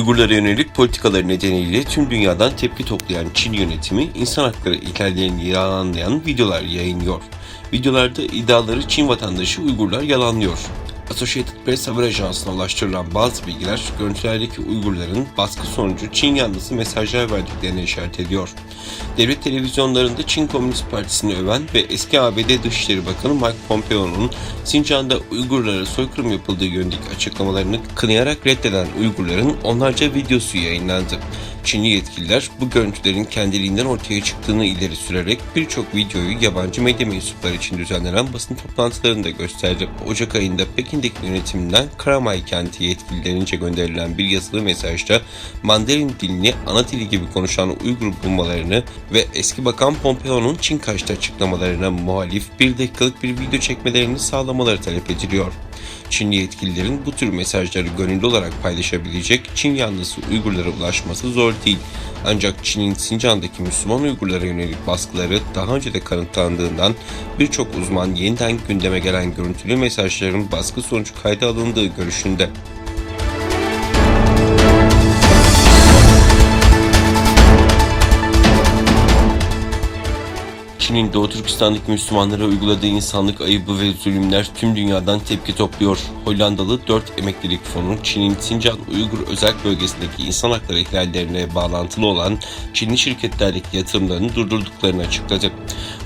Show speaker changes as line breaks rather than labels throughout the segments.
Uygurlara yönelik politikaları nedeniyle tüm dünyadan tepki toplayan Çin yönetimi insan hakları ihlallerini yalanlayan videolar yayınlıyor. Videolarda iddiaları Çin vatandaşı Uygurlar yalanlıyor. Associated Press haber ajansına ulaştırılan bazı bilgiler görüntülerdeki Uygurların baskı sonucu Çin yanlısı mesajlar verdiklerini işaret ediyor. Devlet televizyonlarında Çin Komünist Partisi'ni öven ve eski ABD Dışişleri Bakanı Mike Pompeo'nun Sincan'da Uygurlara soykırım yapıldığı yönündeki açıklamalarını kınayarak reddeden Uygurların onlarca videosu yayınlandı. Çinli yetkililer bu görüntülerin kendiliğinden ortaya çıktığını ileri sürerek birçok videoyu yabancı medya mensupları için düzenlenen basın toplantılarında gösterdi. Ocak ayında Pekin'deki yönetiminden Karamay kenti yetkililerince gönderilen bir yazılı mesajda Mandarin dilini ana dili gibi konuşan Uygur bulmalarını ve eski bakan Pompeo'nun Çin karşıtı açıklamalarına muhalif bir dakikalık bir video çekmelerini sağlamaları talep ediliyor. Çinli yetkililerin bu tür mesajları gönüllü olarak paylaşabilecek Çin yanlısı Uygurlara ulaşması zor değil. Ancak Çin'in Sincan'daki Müslüman Uygurlara yönelik baskıları daha önce de kanıtlandığından birçok uzman yeniden gündeme gelen görüntülü mesajların baskı sonucu kayda alındığı görüşünde. Çin'in Doğu Türkistan'daki Müslümanlara uyguladığı insanlık ayıbı ve zulümler tüm dünyadan tepki topluyor. Hollandalı 4 emeklilik fonu Çin'in Sincan Uygur özel bölgesindeki insan hakları ihlallerine bağlantılı olan Çinli şirketlerdeki yatırımlarını durdurduklarını açıkladı.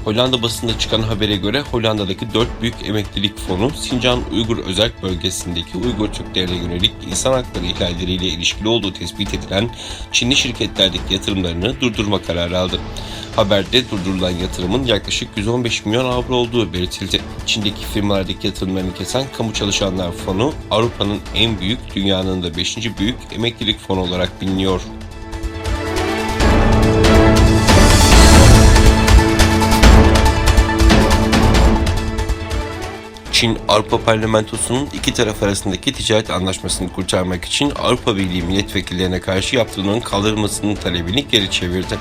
Hollanda basında çıkan habere göre Hollanda'daki 4 büyük emeklilik fonu Sincan Uygur özel bölgesindeki Uygur Türklerine yönelik insan hakları ihlalleriyle ilişkili olduğu tespit edilen Çinli şirketlerdeki yatırımlarını durdurma kararı aldı. Haberde durdurulan yatırımın yaklaşık 115 milyon avro olduğu belirtildi. Çin'deki firmalardaki yatırımlarını kesen Kamu Çalışanlar Fonu, Avrupa'nın en büyük, dünyanın da 5. büyük emeklilik fonu olarak biliniyor. Çin Avrupa Parlamentosu'nun iki taraf arasındaki ticaret anlaşmasını kurtarmak için Avrupa Birliği milletvekillerine karşı yaptırımların kaldırılmasının talebini geri çevirdi.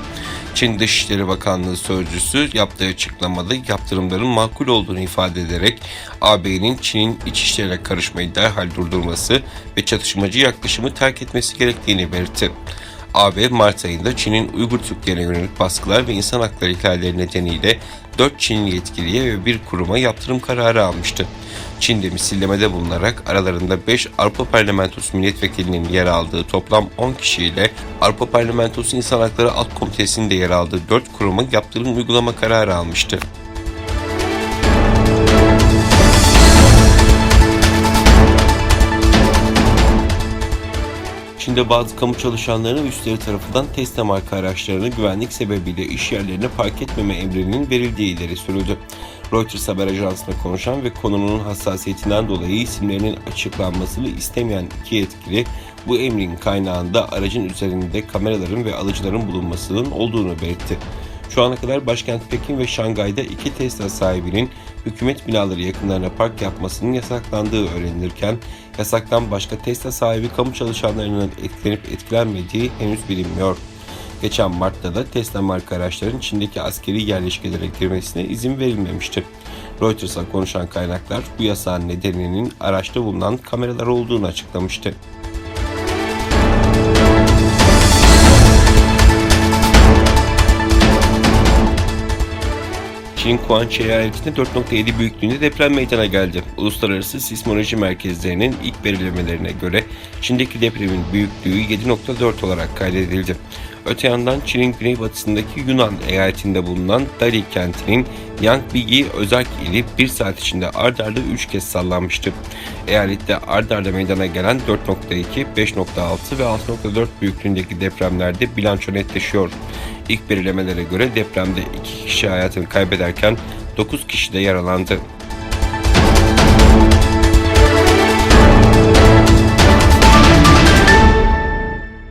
Çin Dışişleri Bakanlığı sözcüsü yaptığı açıklamada yaptırımların makul olduğunu ifade ederek AB'nin Çin'in iç işlerine karışmayı derhal durdurması ve çatışmacı yaklaşımı terk etmesi gerektiğini belirtti. AB Mart ayında Çin'in Uygur Türklerine yönelik baskılar ve insan hakları ihlalleri nedeniyle 4 Çinli yetkiliye ve bir kuruma yaptırım kararı almıştı. Çin'de misillemede bulunarak aralarında 5 Avrupa Parlamentosu milletvekilinin yer aldığı toplam 10 kişiyle Avrupa Parlamentosu İnsan Hakları Alt Komitesi'nin de yer aldığı 4 kuruma yaptırım uygulama kararı almıştı. Çin'de bazı kamu çalışanlarının üstleri tarafından Tesla marka araçlarını güvenlik sebebiyle iş yerlerine park etmeme emrinin verildiği ileri sürüldü. Reuters haber ajansına konuşan ve konunun hassasiyetinden dolayı isimlerinin açıklanmasını istemeyen iki yetkili bu emrin kaynağında aracın üzerinde kameraların ve alıcıların bulunmasının olduğunu belirtti. Şu ana kadar başkent Pekin ve Şangay'da iki Tesla sahibinin hükümet binaları yakınlarına park yapmasının yasaklandığı öğrenilirken yasaktan başka Tesla sahibi kamu çalışanlarının etkilenip etkilenmediği henüz bilinmiyor. Geçen Mart'ta da Tesla marka araçların Çin'deki askeri yerleşkelere girmesine izin verilmemişti. Reuters'a konuşan kaynaklar bu yasağın nedeninin araçta bulunan kameralar olduğunu açıklamıştı. Çin'in Guangxi eyaletinde 4.7 büyüklüğünde deprem meydana geldi. Uluslararası Sismoloji Merkezlerinin ilk belirlemelerine göre Çin'deki depremin büyüklüğü 7.4 olarak kaydedildi. Öte yandan Çin'in güneybatısındaki Yunan eyaletinde bulunan Dali kentinin Yangbigi Özerk ili bir saat içinde ard arda 3 kez sallanmıştı. Eyalette ard arda meydana gelen 4.2, 5.6 ve 6.4 büyüklüğündeki depremlerde bilanço netleşiyor. İlk belirlemelere göre depremde 2 kişi hayatını kaybederken 9 kişi de yaralandı.